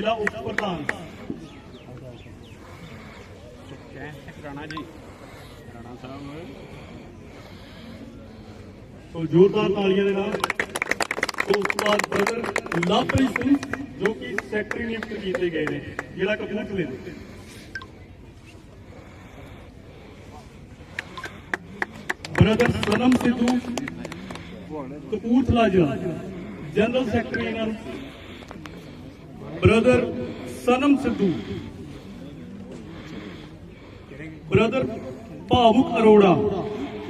ਜ਼ਿਲ੍ਹਾ ਉਪ ਪ੍ਰਧਾਨ। ਰਾਣਾ ਜੀ। ਰਾਣਾ ਸਾਹਿਬ। ਸੋ ਜ਼ੋਰਦਾਰ ਤਾਲੀਆਂ ਦੇ ਨਾਲ ਉਸ ਤੋਂ ਬਾਅਦ ਬ੍ਰਦਰ ਲਵਪ੍ਰੀਤ ਸਿੰਘ ਜੋ ਕਿ ਸੈਕਟਰੀ ਨਿਯੁਕਤ ਕੀਤੇ ਗਏ ਨੇ ਜ਼ਿਲ੍ਹਾ ਕਪੂਰਥਲੇ ਦੇ। ਬ੍ਰਦਰ ਸਨਮ ਸਿੱਧੂ ਕਪੂਰਥਲਾ ਜ਼ਿਲ੍ਹਾ। ਜਨਰਲ ਸੈਕਟਰੀ ਇਹਨਾਂ ਨੂੰ ਬ੍ਰਦਰ ਸਨਮ ਸਿੱਧੂ ਬ੍ਰਦਰ ਭਾਵੁਕ ਅਰੋੜਾ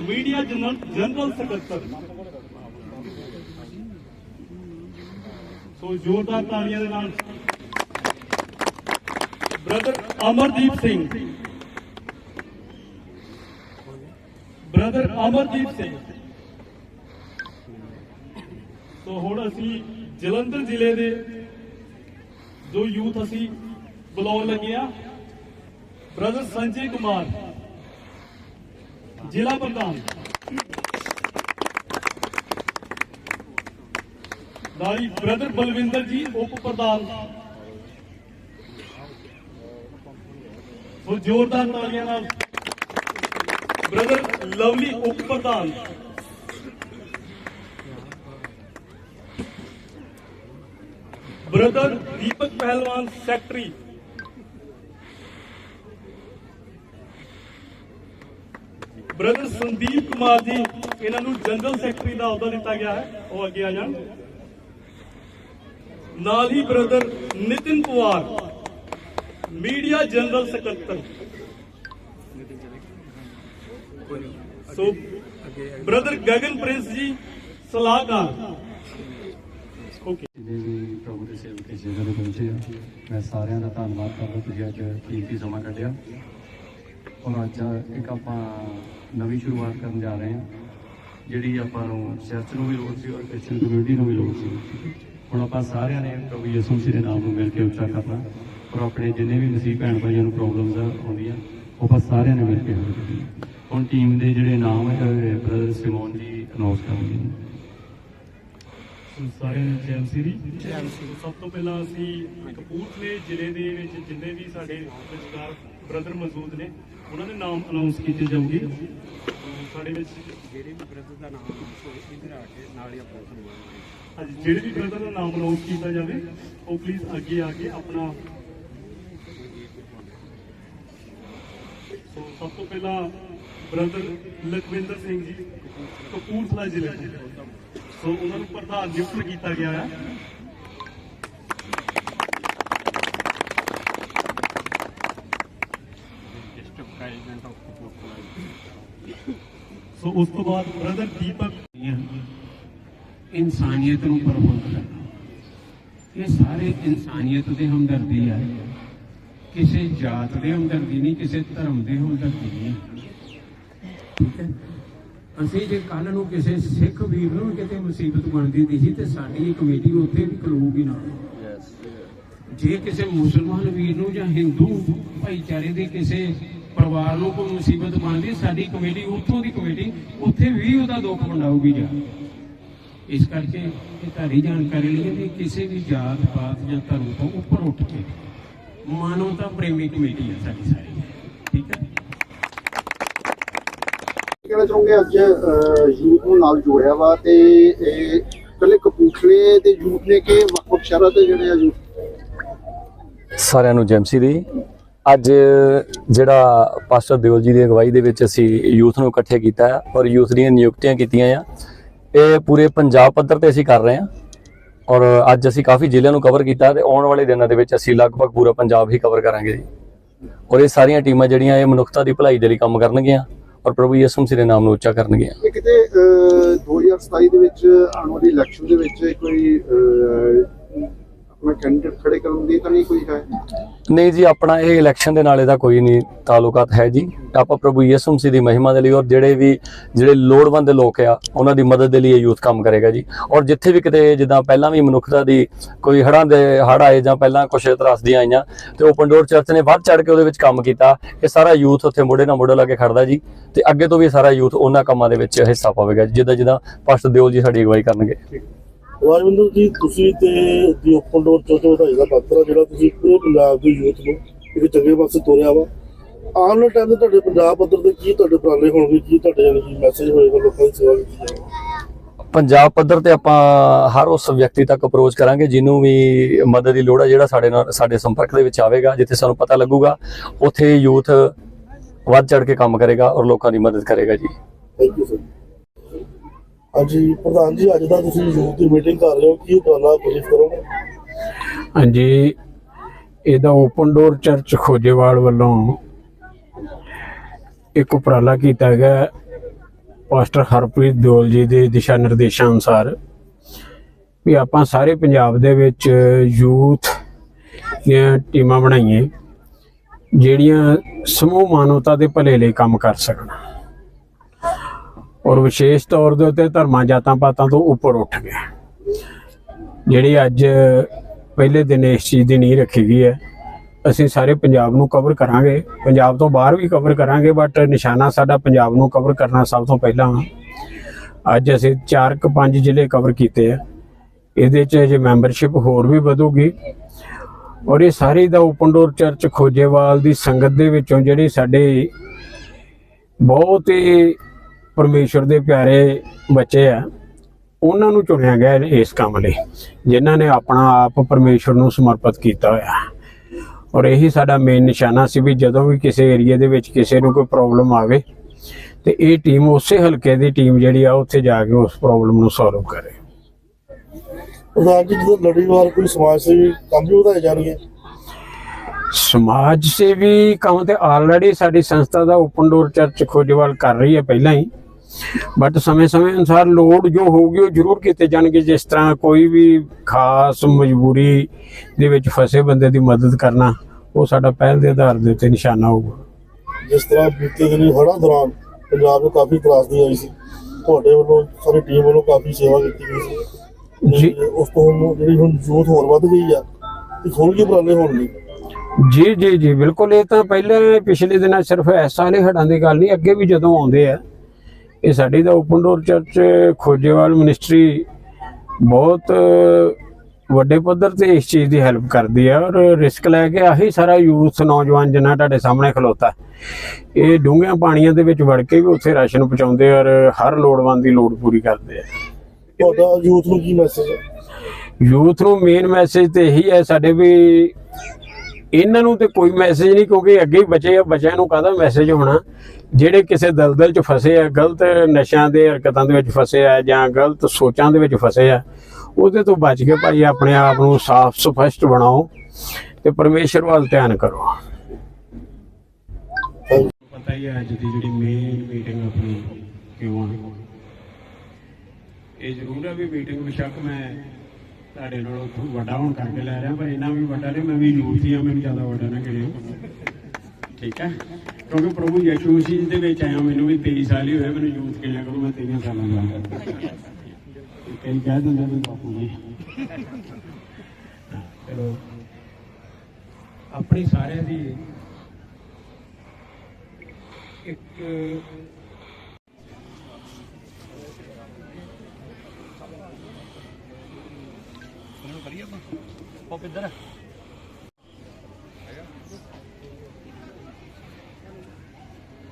ਮੀਡੀਆ ਜਨਰਲ ਸਕੱਤਰ ਸੋ ਜ਼ੋਰਦਾਰ ਤਾਲੀਆਂ ਦੇ ਨਾਲ brother Amardeep Singh brother Amardeep Singh so ਹੁਣ ਅਸੀਂ ਜਲੰਧਰ ਜ਼ਿਲ੍ਹੇ ਦੇ ਜੋ ਯੂਥ ਅਸੀਂ ਬੁਲਾਉਣ ਲੱਗੇ ਆ ਬ੍ਰਦਰ ਸੰਜੇ ਕੁਮਾਰ, ਜ਼ਿਲ੍ਹਾ ਪ੍ਰਧਾਨ। ਨਾਲੀ ਬ੍ਰਦਰ ਬਲਵਿੰਦਰ ਜੀ, ਉਪ ਪ੍ਰਧਾਨ। ਸੋ ਜ਼ੋਰਦਾਰ ਤਾਲੀਆਂ ਨਾਲ ਬ੍ਰਦਰ ਲਵਲੀ ਉਪ ਪ੍ਰਧਾਨ। ਬ੍ਰਦਰ ਦੀਪਕ ਪਹਿਲਵਾਨ, ਸੈਕਟਰੀ। ਬ੍ਰਦਰ ਸੰਦੀਪ ਕੁਮਾਰ ਜੀ, ਇਹਨਾਂ ਨੂੰ ਜਨਰਲ ਸੈਕਟਰੀ ਦਾ ਅਹੁਦਾ ਦਿੱਤਾ ਗਿਆ ਹੈ। ਉਹ ਅੱਗੇ ਆ ਜਾਣ। ਨਾਲ ਹੀ brother Nitin Pawar media general ਸਕੱਤਰ। ਸੋ, ਬ੍ਰਦਰ ਗਗਨ ਪ੍ਰਿੰਸ ਜੀ, ਸਲਾਹਕਾਰ। ਓਕੇ। ਦੇ ਸੇਵਕ ਇਸ ਜਗ੍ਹਾ ਤੇ ਪਹੁੰਚੇ ਆ ਮੈਂ ਸਾਰਿਆਂ ਦਾ ਧੰਨਵਾਦ ਕਰਦਾ ਤੁਸੀਂ ਅੱਜ ਕੀਮਤੀ ਸਮਾਂ ਕੱਢਿਆ। ਔਰ ਅੱਜ ਇੱਕ ਆਪਾਂ ਨਵੀਂ ਸ਼ੁਰੂਆਤ ਕਰਨ ਜਾ ਰਹੇ ਹਾਂ। ਜਿਹੜੀ ਆਪਾਂ ਨੂੰ ਚਰਚ ਨੂੰ ਵੀ ਲੋੜ ਸੀ ਔਰ ਕ੍ਰਿਸਚੀਅਨ ਕਮਿਊਨਿਟੀ ਨੂੰ ਵੀ ਲੋੜ ਸੀ। ਹੁਣ ਆਪਾਂ ਸਾਰਿਆਂ ਨੇ ਪ੍ਰਭੂ ਯਿਸੂ ਮਸੀਹ ਦੇ ਨਾਮ ਨੂੰ ਮਿਲ ਕੇ ਉੱਚਾ ਕਰਨਾ। ਔਰ ਆਪਣੇ ਜਿੰਨੇ ਵੀ ਮਸੀਹ ਭੈਣ ਭਾਈਆਂ ਨੂੰ ਪ੍ਰੋਬਲਮਸ ਆਉਂਦੀਆਂ, ਉਹ ਆਪਾਂ ਸਾਰਿਆਂ ਨੇ ਮਿਲ ਕੇ ਹੁਣ ਟੀਮ ਦੇ ਜਿਹੜੇ ਨਾਮ ਹੈ ਬ੍ਰਦਰ ਸਿਮੋਨ ਜੀ ਅਨਾਉਂਸ ਕਰਨਗੇ। ਸਾਰਿਆਂ ਨੂੰ ਜੈ ਸ੍ਰੀ। ਸਭ ਤੋਂ ਪਹਿਲਾਂ ਅਸੀਂ ਕਪੂਰਥਲੇ ਜ਼ਿਲ੍ਹੇ ਦੇ ਵਿੱਚ ਜਿੰਨੇ ਵੀ ਸਾਡੇ ਵਿਚਕਾਰ ਬ੍ਰਦਰ ਮੌਜੂਦ ਨੇ ਉਹਨਾਂ ਦੇ ਨਾਮ ਅਨਾਉਂਸ ਕੀਤੇ ਜਾਊਗੇ ਸਾਡੇ ਵਿੱਚ ਜਿਹੜੇ ਵੀ ਬ੍ਰਦਰ ਦਾ ਨਾਮ ਹੋਵੇ ਇਧਰ ਆ ਕੇ ਨਾਲ ਹੀ ਆਪਣਾ ਸਨਮਾਨ ਅੱਜ ਜਿਹੜੇ ਵੀ ਬ੍ਰਦਰ ਦਾ ਨਾਮ ਅਨਾਉਂਸ ਕੀਤਾ ਜਾਵੇ ਉਹ ਪਲੀਜ਼ ਅੱਗੇ ਆ ਕੇ ਆਪਣਾ ਸੋ ਸਭ ਤੋਂ ਪਹਿਲਾਂ ਬ੍ਰਦਰ ਲਖਵਿੰਦਰ ਸਿੰਘ ਜੀ ਕਪੂਰਥਲਾ ਜ਼ਿਲ੍ਹੇ ਤੋਂ। ਸੋ ਉਹਨਾਂ ਨੂੰ ਪ੍ਰਧਾਨ ਨਿਯੁਕਤ ਕੀਤਾ ਗਿਆ ਹੈ। ਸੋ ਉਸ ਤੋਂ ਬਾਅਦ ਬ੍ਰਦਰ ਦੀਪਕ ਇਨਸਾਨੀਅਤ ਨੂੰ ਪ੍ਰਬੰਧ ਕਰਨਾ। ਇਹ ਸਾਰੇ ਇਨਸਾਨੀਅਤ ਦੇ ਹਮਦਰਦੀ ਹੈ ਕਿਸੇ ਜਾਤ ਦੇ ਹਮਦਰਦੀ ਨਹੀਂ, ਕਿਸੇ ਧਰਮ ਦੇ ਹਮਦਰਦੀ ਨਹੀਂ। ਠੀਕ ਹੈ। ਅਸੀਂ ਜੇ ਕੱਲ ਨੂੰ ਕਿਸੇ ਸਿੱਖ ਵੀਰ ਨੂੰ ਕਿਤੇ ਮੁਸੀਬਤ ਬਣਦੀ ਦੀ ਸੀ ਤੇ ਸਾਡੀ ਕਮੇਟੀ ਉੱਥੇ ਵੀ ਖਲੋਊਗੀ ਨਾਲ। ਜੇ ਕਿਸੇ ਮੁਸਲਮਾਨ ਵੀਰ ਨੂੰ ਜਾਂ ਹਿੰਦੂ ਭਾਈਚਾਰੇ ਦੇ ਕਿਸੇ ਪਰਿਵਾਰ ਨੂੰ ਕੋਈ ਮੁਸੀਬਤ ਬਣਦੀ ਸਾਡੀ ਕਮੇਟੀ ਉੱਥੋਂ ਦੀ ਕਮੇਟੀ ਉੱਥੇ ਵੀ ਉਹਦਾ ਦੁੱਖ ਵੰਡਾਊਗੀ ਜਾ ਇਸ ਕਰਕੇ ਇਹ ਤੁਹਾਡੀ ਜਾਣਕਾਰੀ ਲਈ ਵੀ ਕਿਸੇ ਵੀ ਜਾਤ ਪਾਤ ਜਾਂ ਧਰਮ ਤੋਂ ਉੱਪਰ ਉੱਠ ਕੇ ਮਾਨਵਤਾ ਪ੍ਰੇਮੀ ਕਮੇਟੀ ਹੈ ਸਾਡੀ ਸਾਰੀ। ਠੀਕ ਹੈ? ਕਹਿਣਾ ਚਾਹੂੰਗੇ, ਅੱਜ ਯੂਥ ਨੂੰ ਨਾਲ ਜੋੜਿਆ ਵਾ ਤੇ ਇਹ ਇਕੱਲੇ ਕਪੂਰਥਲੇ ਦੇ ਯੂਥ ਨੇ ਕਿ ਵੱਖ-ਵੱਖ ਸ਼ਹਿਰਾਂ ਦੇ ਜਿਹੜੇ ਆ ਯੂਥ? ਸਾਰਿਆਂ ਨੂੰ ਜੈਮਸੀ ਦੀ। ਅੱਜ ਜਿਹੜਾ ਪਾਸਟਰ ਦਿਓਲ ਜੀ ਦੀ ਅਗਵਾਈ ਦੇ ਵਿੱਚ ਅਸੀਂ ਯੂਥ ਨੂੰ ਇਕੱਠੇ ਕੀਤਾ ਹੈ ਔਰ ਯੂਥ ਦੀਆਂ ਨਿਯੁਕਤੀਆਂ ਕੀਤੀਆਂ ਆ। ਇਹ ਪੂਰੇ ਪੰਜਾਬ ਪੱਧਰ ਤੇ ਅਸੀਂ ਕਰ ਰਹੇ ਹਾਂ ਔਰ ਅੱਜ ਅਸੀਂ ਕਾਫੀ ਜ਼ਿਲ੍ਹਿਆਂ ਨੂੰ ਕਵਰ ਕੀਤਾ ਤੇ ਆਉਣ ਵਾਲੇ ਦਿਨਾਂ ਦੇ ਵਿੱਚ ਅਸੀਂ ਲਗਭਗ ਪੂਰਾ ਪੰਜਾਬ ਹੀ ਕਵਰ ਕਰਾਂਗੇ ਜੀ। ਔਰ ਇਹ ਸਾਰੀਆਂ ਟੀਮਾਂ ਜਿਹੜੀਆਂ ਇਹ ਮਨੁੱਖਤਾ ਦੀ ਭਲਾਈ ਦੇ ਲਈ ਕੰਮ ਕਰਨਗੀਆਂ। ਔਰ ਪ੍ਰਭੂ ਯਿਸੂ ਮਸੀਹ ਦੇ ਨਾਮ ਨੂੰ ਉੱਚਾ ਕਰਨਗੀਆਂ ਇਹ ਕਿਤੇ ਅਹ, 2027 ਦੇ ਵਿੱਚ ਆਉਣ ਵਾਲੀ ਇਲੈਕਸ਼ਨ ਦੇ ਵਿੱਚ ਕੋਈ ਅਹ, ਆਪਣਾ ਕੈਂਡੀਡੇਟ ਖੜੇ ਕਰਨ ਦੀ ਤਾਂ ਨਹੀਂ ਕੋਈ ਹੈ ਨਹੀਂ ਜੀ ਆਪਣਾ ਇਹ ਇਲੈਕਸ਼ਨ ਦੇ ਨਾਲ ਇਹਦਾ ਕੋਈ ਨਹੀਂ ਤਾਲੁਕਾਤ ਹੈ ਜੀ। ਆਪਾਂ ਪ੍ਰਭੂ ਯਿਸੂ ਮਸੀਹ ਦੀ ਮਹਿਮਾ ਦੇ ਲਈ ਔਰ ਜਿਹੜੇ ਵੀ ਜਿਹੜੇ ਲੋੜਵੰਦ ਲੋਕ ਆ ਉਹਨਾਂ ਦੀ ਮਦਦ ਦੇ ਲਈ ਇਹ ਯੂਥ ਕੰਮ ਕਰੇਗਾ ਜੀ। ਔਰ ਜਿੱਥੇ ਵੀ ਕਿਤੇ ਜਿੱਦਾਂ ਪਹਿਲਾਂ ਵੀ ਮਨੁੱਖਤਾ ਦੀ ਕੋਈ ਹੜ੍ਹਾਂ ਦੇ ਹੜ੍ਹ ਆਏ ਜਾਂ ਪਹਿਲਾਂ ਕੁਝ ਤਰਾਸਦੀਆਂ ਆਈਆਂ ਤੇ ਓਪਨ ਡੋਰ ਚਰਚ ਨੇ ਵੱਧ ਚੜ ਕੇ ਉਹਦੇ ਵਿੱਚ ਕੰਮ ਕੀਤਾ। ਇਹ ਸਾਰਾ ਯੂਥ ਉੱਥੇ ਮੋਢੇ ਨਾਲ ਮੋਢਾ ਲਾ ਕੇ ਖੜਦਾ ਜੀ। ਤੇ ਅੱਗੇ ਤੋਂ ਵੀ ਸਾਰਾ ਯੂਥ ਉਹਨਾਂ ਕੰਮਾਂ ਦੇ ਵਿੱਚ ਹਿੱਸਾ ਪਾਵੇਗਾ ਜਿੱਦਾਂ ਜਿੱਦਾਂ ਪਾਸਟਰ ਦਿਓਲ ਜੀ ਸਾਡੀ ਅਗਵਾਈ ਕਰਨਗੇ। ਰਾਜਵਿੰਦਰ ਜੀ ਤੁਸੀਂ ਤੇ ਦੀ ਓਪਨ ਡੋਰ ਚੋਂ ਤੋਂ ਵਧਾਈ ਦਾ ਪਾਤਰ ਜਿਹੜਾ ਤੁਸੀਂ ਪੂਰੇ ਪੰਜਾਬ ਦੇ ਯੂਥ ਨੂੰ ਇੱਕ ਚੰਗੇ ਪਾਸੇ ਤੋਰਿਆ ਵਾ। ਆਉਣ ਵਾਲੇ ਟਾਈਮ ਤੇ ਤੁਹਾਡੇ ਪੰਜਾਬ ਪੱਧਰ ਤੇ ਕੀ ਤੁਹਾਡੇ ਉਪਰਾਲੇ ਹੋਣਗੇ ਕੀ ਤੁਹਾਡੇ ਯਾਨੀ ਕਿ ਮੈਸੇਜ ਹੋਏਗਾ ਲੋਕਾਂ ਦੀ ਸੇਵਾ ਕੀਤੀ ਜਾਵੇ ਪੰਜਾਬ ਪੱਧਰ ਤੇ ਆਪਾਂ ਹਰ ਉਸ ਵਿਅਕਤੀ ਤੱਕ ਅਪਰੋਚ ਕਰਾਂਗੇ ਜਿਹਨੂੰ ਵੀ ਮਦਦ ਦੀ ਲੋੜ ਹੈ ਜਿਹੜਾ ਸਾਡੇ ਨਾਲ ਸਾਡੇ ਸੰਪਰਕ ਦੇ ਵਿੱਚ ਆਵੇਗਾ ਜਿੱਥੇ ਸਾਨੂੰ ਪਤਾ ਲੱਗੂਗਾ ਉੱਥੇ ਯੂਥ ਵੱਧ ਚੜ ਕੇ ਕੰਮ ਕਰੇਗਾ ਔਰ ਲੋਕਾਂ ਦੀ ਮਦਦ ਕਰੇਗਾ ਜੀ। ਥੈਂਕ ਯੂ ਹਾਂਜੀ ਪ੍ਰਧਾਨ ਜੀ, ਅੱਜ ਦਾ ਤੁਸੀਂ ਯੂਥ ਦੀ ਮੀਟਿੰਗ ਕਰ ਰਹੇ ਹੋ, ਕੀ ਉਪਰਾਲਾ ਬਰੀਫ ਕਰੋਗੇ? ਹਾਂਜੀ, ਇਹਦਾ ਓਪਨ ਡੋਰ ਚਰਚ ਖੋਜੇਵਾਲ ਵੱਲੋਂ ਇੱਕ ਉਪਰਾਲਾ ਕੀਤਾ ਗਿਆ। ਪਾਸਟਰ ਹਰਪ੍ਰੀਤ ਦਿਓਲ ਜੀ ਦੇ ਦਿਸ਼ਾ ਨਿਰਦੇਸ਼ਾਂ ਅਨੁਸਾਰ ਵੀ ਆਪਾਂ ਸਾਰੇ ਪੰਜਾਬ ਦੇ ਵਿੱਚ ਯੂਥ ਦੀਆਂ ਟੀਮਾਂ ਬਣਾਈਏ, ਜਿਹੜੀਆਂ ਸਮੂਹ ਮਾਨਵਤਾ ਦੇ ਭਲੇ ਲਈ ਕੰਮ ਕਰ ਸਕਣ। ਔਰ ਵਿਸ਼ੇਸ਼ ਤੌਰ ਦੇ ਉੱਤੇ ਧਰਮਾਂ, ਜਾਤਾਂ, ਪਾਤਾਂ ਤੋਂ ਉੱਪਰ ਉੱਠ ਗਏ ਜਿਹੜੀ ਅੱਜ ਪਹਿਲੇ ਦਿਨ ਇਸ ਚੀਜ਼ ਦੀ ਨਹੀਂ ਰੱਖੀ ਗਈ ਹੈ, ਅਸੀਂ ਸਾਰੇ ਪੰਜਾਬ ਨੂੰ ਕਵਰ ਕਰਾਂਗੇ। ਪੰਜਾਬ ਤੋਂ ਬਾਹਰ ਵੀ ਕਵਰ ਕਰਾਂਗੇ ਬਟ ਨਿਸ਼ਾਨਾ ਸਾਡਾ ਪੰਜਾਬ ਨੂੰ ਕਵਰ ਕਰਨਾ ਸਭ ਤੋਂ ਪਹਿਲਾਂ ਵਾ। ਅੱਜ ਅਸੀਂ 4 ਕੁ 5 ਜ਼ਿਲ੍ਹੇ ਕਵਰ ਕੀਤੇ ਆ। ਇਹਦੇ 'ਚ ਜੇ ਮੈਂਬਰਸ਼ਿਪ ਹੋਰ ਵੀ ਵਧੂਗੀ। ਔਰ ਇਹ ਸਾਰੀ ਦਾ ਓਪਨ ਡੋਰ ਚਰਚ ਖੋਜੇਵਾਲ ਦੀ ਸੰਗਤ ਦੇ ਵਿੱਚੋਂ ਜਿਹੜੇ ਸਾਡੇ ਬਹੁਤ ਹੀ ਪਰਮੇਸ਼ਰ ਦੇ ਪਿਆਰੇ ਬੱਚੇ ਆ ਉਹਨਾਂ ਨੂੰ ਚੁਣਿਆ ਗਿਆ ਇਸ ਕੰਮ ਲਈ ਜਿਨ੍ਹਾਂ ਨੇ ਆਪਣਾ ਆਪ ਪਰਮੇਸ਼ਰ ਨੂੰ ਸਮਰਪਿਤ ਕੀਤਾ ਹੋਇਆ। ਔਰ ਇਹੀ ਸਾਡਾ ਮੇਨ ਨਿਸ਼ਾਨਾ ਸੀ ਵੀ ਜਦੋਂ ਵੀ ਕਿਸੇ ਏਰੀਆ ਦੇ ਵਿੱਚ ਕਿਸੇ ਨੂੰ ਕੋਈ ਪ੍ਰੋਬਲਮ ਆਵੇ ਤੇ ਇਹ ਟੀਮ ਉਸੇ ਹਲਕੇ ਦੀ ਟੀਮ ਜਿਹੜੀ ਆ ਉੱਥੇ ਜਾ ਕੇ ਉਸ ਪ੍ਰੋਬਲਮ ਨੂੰ ਸੋਲਵ ਕਰੇ। ਪ੍ਰਧਾਨ ਜੀ ਜਦੋਂ ਲੜੀਵਾਰ ਕੋਈ ਸਮਾਜ ਸੇਵੀ ਕੰਮ ਵੀ ਵਧਾਏ ਜਾਣਗੇ ਸਮਾਜ ਸੇਵੀ ਕੰਮ ਤੇ ਆਲਰੇਡੀ ਸਾਡੀ ਸੰਸਥਾ ਦਾ ਓਪਨ ਡੋਰ ਚਰਚ ਖੋਜੇਵਾਲ ਕਰ ਰਹੀ ਹੈ ਪਹਿਲਾਂ ਹੀ। ਬਟ ਸਮੇਂ-ਸਮੇਂ ਅਨੁਸਾਰ ਲੋੜ ਜੋ ਹੋਊਗੀ ਉਹ ਜ਼ਰੂਰ ਕੀਤੇ ਜਾਣਗੇ ਜਿਸ ਤਰ੍ਹਾਂ ਕੋਈ ਵੀ ਖਾਸ ਮਜਬੂਰੀ ਦੇ ਵਿੱਚ ਫਸੇ ਬੰਦੇ ਦੀ ਮਦਦ ਕਰਨਾ ਉਹ ਸਾਡਾ ਪਹਿਲ ਦੇ ਆਧਾਰ ਦੇ ਉੱਤੇ ਨਿਸ਼ਾਨਾ ਹੋਊਗਾ। ਜਿਸ ਤਰ੍ਹਾਂ ਬੀਤੇ ਦਿਨੀ ਹੜ੍ਹਾਂ ਦੌਰਾਨ ਪੰਜਾਬ ਨੂੰ ਕਾਫੀ ਤਰਾਸਦੀ ਆਈ ਸੀ। ਤੁਹਾਡੇ ਵੱਲੋਂ ਸਾਰੀ ਟੀਮ ਵੱਲੋਂ ਕਾਫੀ ਸੇਵਾ ਕੀਤੀ ਗਈ ਸੀ। ਜੀ। ਉਸ ਤੋਂ ਜਿਹੜੀ ਹੁਣ ਯੂਥ ਹੋਰ ਵੱਧ ਗਈ ਆ ਤੇ ਹੋਰ ਕੀ ਉਪਰਾਲੇ ਹੋਣਗੇ ਜੀ ਜੀ ਜੀ ਬਿਲਕੁਲ। ਇਹ ਤਾਂ ਪਹਿਲੇ ਪਿਛਲੇ ਦਿਨਾਂ ਸਿਰਫ ਇਸ ਸਾਲੇ ਹੜਾਂ ਦੀ ਗੱਲ ਨਹੀਂ ਅੱਗੇ ਵੀ ਜਦੋਂ ਆਉਂਦੇ ਆ ਇਹ ਸਾਡੀ ਤਾਂ open door church Khojewal ministry ਬਹੁਤ ਵੱਡੇ ਪੱਧਰ ਤੇ ਇਸ ਚੀਜ਼ ਦੀ ਹੈਲਪ ਕਰਦੀ ਹੈ ਔਰ ਰਿਸਕ ਲੈ ਕੇ ਆਹੀ ਸਾਰਾ ਯੂਥ ਨੌਜਵਾਨ ਜਿੰਨਾ ਤੁਹਾਡੇ ਸਾਹਮਣੇ ਖਲੋਤਾ। ਇਹ ਡੂੰਘਿਆਂ ਪਾਣੀਆਂ ਦੇ ਵਿੱਚ ਵੜ ਕੇ ਵੀ ਉੱਥੇ ਰਾਸ਼ਨ ਪਹੁੰਚਾਉਂਦੇ ਔਰ ਹਰ ਲੋੜਵੰਦ ਦੀ ਲੋੜ ਪੂਰੀ ਕਰਦੇ ਆ। ਤੁਹਾਡਾ ਯੂਥ ਨੂੰ ਕੀ ਮੈਸੇਜ ਹੈ? ਯੂਥ ਨੂੰ ਮੇਨ ਮੈਸੇਜ ਤੇ ਇਹੀ ਹੈ ਸਾਡੇ ਵੀ ਇਹਨਾਂ ਨੂੰ ਤੇ ਕੋਈ ਮੈਸੇਜ ਨਹੀਂ, ਕਿਉਂਕਿ ਅੱਗੇ ਹੀ ਬਚੇ ਆ, ਬੱਚਿਆਂ ਨੂੰ ਕਾਹਦਾ ਮੈਸੇਜ ਹੋਣਾ? ਜਿਹੜੇ ਕਿਸੇ ਦਲਦਲ 'ਚ ਫਸੇ ਆ, ਗਲਤ ਨਸ਼ਿਆਂ ਦੇ ਹਰਕਤਾਂ ਦੇ ਵਿੱਚ ਫਸੇ ਆ ਜਾਂ ਗਲਤ ਸੋਚਾਂ ਦੇ ਵਿੱਚ ਫਸੇ ਆ, ਉਹਦੇ ਤੋਂ ਬਚ ਕੇ ਭਾਈ ਆਪਣੇ ਆਪ ਨੂੰ ਸਾਫ਼ ਸਪਸ਼ਟ ਬਣਾਓ ਤੇ ਪਰਮੇਸ਼ਰ ਵੱਲ ਧਿਆਨ ਕਰੋ। ਪਤਾ ਹੀ ਹੈ ਅੱਜ ਦੀ ਜਿਹੜੀ ਮੇਨ ਮੀਟਿੰਗ ਆਪਣੀ ਕਿਉਂ ਆ? ਇਹ ਜ਼ਰੂਰ ਹੈ ਵੀ ਮੀਟਿੰਗ ਬਿਸ਼ੱਕ ਮੈਂ ਤੁਹਾਡੇ ਨਾਲੋਂ ਵੱਡਾ ਹੋਣ ਕਰਕੇ ਲੈ ਰਿਹਾ, ਪਰ ਇੰਨਾ ਵੀ ਵੱਡਾ ਨਹੀਂ, ਮੈਂ ਵੀ ਯੂਥ ਹੀ ਆ ਮੈਨੂੰ ਜ਼ਿਆਦਾ ਵੱਡਾ ਨਾ ਕਰਿਓ। ਠੀਕ ਹੈ? ਕਿਉਂਕਿ ਪ੍ਰਭੂ ਯਿਸੂ ਮਸੀਹ ਦੇ ਵਿੱਚ ਆਇਆ, ਮੈਨੂੰ ਵੀ 23 ਸਾਲ ਹੀ ਹੋਏ, ਮੈਨੂੰ ਯੂਥ ਕਿਹਾ ਕਰੋ, ਮੈਂ 23 ਸਾਲਾਂ ਦਾ ਕਈ ਕਹਿ ਦਿੰਦੇ ਨੇ ਬਾਪੂ ਜੀ। ਚਲੋ, ਆਪਣੀ ਸਾਰਿਆਂ ਦੀ ਇੱਕ ਉਹ ਕਿੱਧਰ